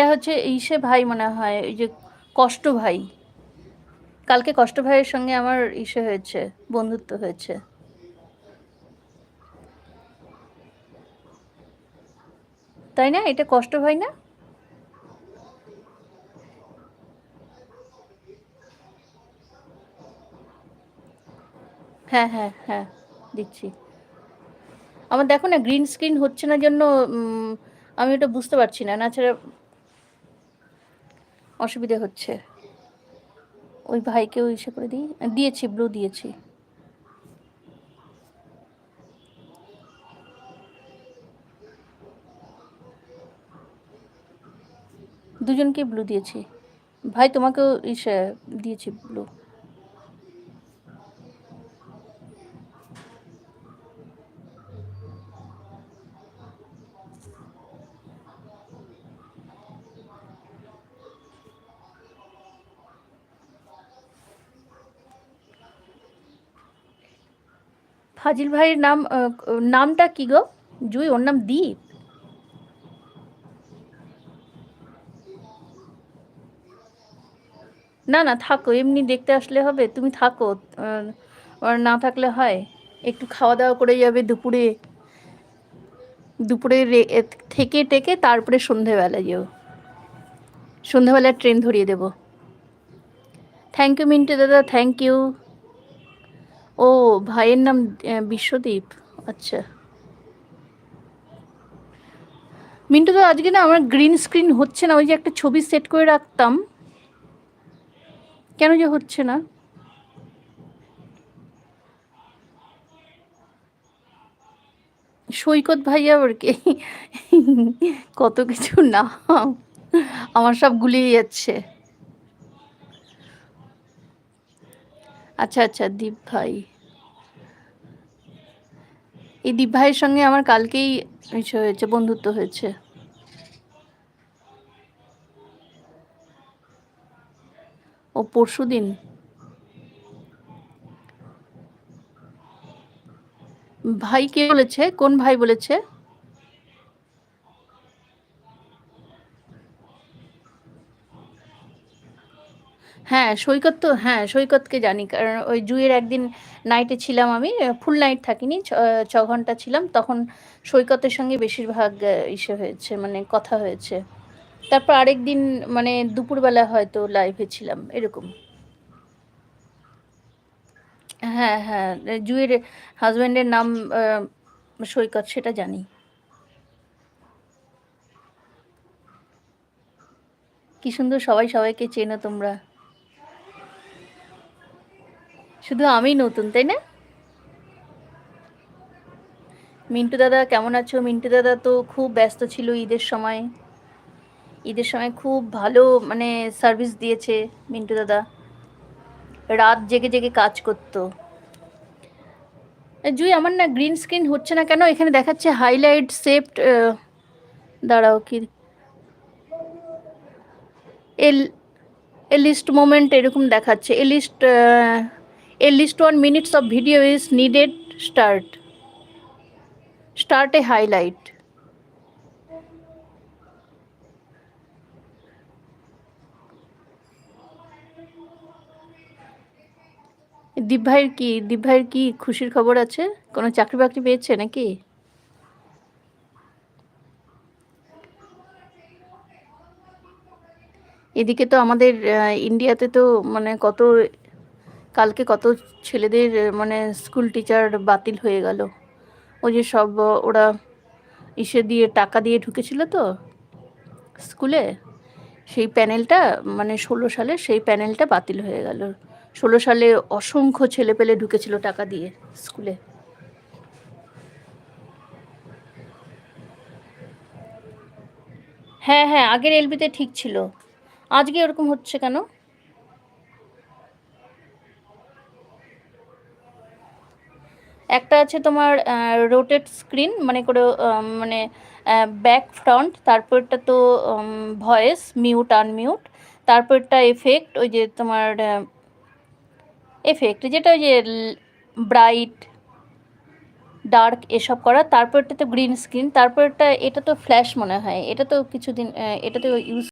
এটা হচ্ছে ইসে ভাই মনে হয় ওই যে কষ্ট ভাই। কালকে কষ্ট ভাইয়ের সঙ্গে আমার ইসে হয়েছে, বন্ধুত্ব হয়েছে। তাই না? এটা কষ্ট ভাই না? হ্যাঁ হ্যাঁ হ্যাঁ দিচ্ছি। আমার দেখো না গ্রিন স্ক্রিন হচ্ছে না জন্য আমি ওটা বুঝতে পারছি না। নাছাড়া অসুবিধে হচ্ছে। ওই ভাইকেও ইসে করে দিই। দিয়েছি ব্লু দিয়েছি। দুজনকে ব্লু দিয়েছি। ভাই, তোমাকেও ইসে দিয়েছি ব্লু ফাজিল ভাইয়ের নাম নামটা কি গো? জুই, ওর নাম দীপ। না না, থাকো, এমনি দেখতে আসলে হবে, তুমি থাকো আর না থাকলে হয়। একটু খাওয়া দাওয়া করে যাবে দুপুরে। দুপুরে থেকে টেকে তারপরে সন্ধেবেলা যেও। সন্ধেবেলা ট্রেন ধরিয়ে দেব। থ্যাংক ইউ মিন্টু দাদা থ্যাংক ইউ ভাইয়ের নাম বিশ্বদীপ। আচ্ছা। মিন্টু তো আজকে না আমার গ্রিন স্ক্রিন হচ্ছে না, ওই যে একটা ছবি সেট করে রাখতাম। কেন যে হচ্ছে না? সৈকত ভাইয়া আবার কি? কত কিছু না, আমার সব গুলিয়ে যাচ্ছে। আচ্ছা আচ্ছা দীপ ভাই। এই দীপ ভাইয়ের সঙ্গে আমার কালকেই হয়েছে, বন্ধুত্ব হয়েছে। ও পরশু দিন ভাই কে বলেছে? কোন ভাই বলেছে? হ্যাঁ সৈকত তো হ্যাঁ সৈকতকে জানি, কারণ ওই জুয়ের একদিন নাইটে ছিলাম আমি ফুল নাইট থাকিনি, ছ ঘণ্টা ছিলাম। তখন সৈকতের সঙ্গে বেশিরভাগ ইসে হয়েছে মানে কথা হয়েছে। তারপর আরেক দিন মানে দুপুরবেলা হয়তো লাইভে ছিলাম, এরকম। হ্যাঁ হ্যাঁ জুয়ের হাজব্যান্ডের নাম সৈকত, সেটা জানি। কি সুন্দর সবাই সবাইকে চেনো তোমরা। শুধু আমি নতুন, তাই না? মিন্টু দাদা, কেমন আছো? মিন্টু দাদা তো খুব ব্যস্ত ছিল ঈদের সময়। ঈদের সময় খুব ভালো মানে সার্ভিস দিয়েছে মিন্টু দাদা। রাত জেগে জেগে কাজ করতো। জুই, আমার না গ্রিন স্ক্রিন হচ্ছে না কেন? এখানে দেখাচ্ছে হাইলাইট সেফট দাঁড়াও, কি? এল এ লিস্ট মোমেন্ট এরকম দেখাচ্ছে। A list A list 1 minutes of video is needed. Start. Start a highlight. Deep ভাইয়ের কি দীপ ভাইয়ের কি খুশির খবর আছে কোনো চাকরি বাকরি পেয়েছে নাকি এদিকে তো আমাদের ইন্ডিয়াতে তো মানে কত কালকে কত ছেলেদের মানে স্কুল টিচার বাতিল হয়ে গেল। ওই যে সব ওরা ইসে দিয়ে টাকা দিয়ে ঢুকেছিল তো স্কুলে সেই প্যানেলটা মানে ষোলো সালে সেই প্যানেলটা বাতিল হয়ে গেল। ষোলো সালে অসংখ্য ছেলে পেলে ঢুকেছিল টাকা দিয়ে স্কুলে হ্যাঁ হ্যাঁ আগের এলবিতে ঠিক ছিল। আজকে ওরকম হচ্ছে কেন? একটা আছে তোমার রোটেট স্ক্রিন মানে করে মানে ব্যাক ফ্রন্ট তারপরটা তো ভয়েস মিউট আনমিউট তারপরটা এফেক্ট ওই যে তোমার এফেক্ট যেটা ওই যে ব্রাইট ডার্ক এসব করা তারপরটা তো গ্রিন স্ক্রিন তারপরটা, এটা তো ফ্ল্যাশ মনে হয়, এটা তো কিছুদিন এটা তো ইউজ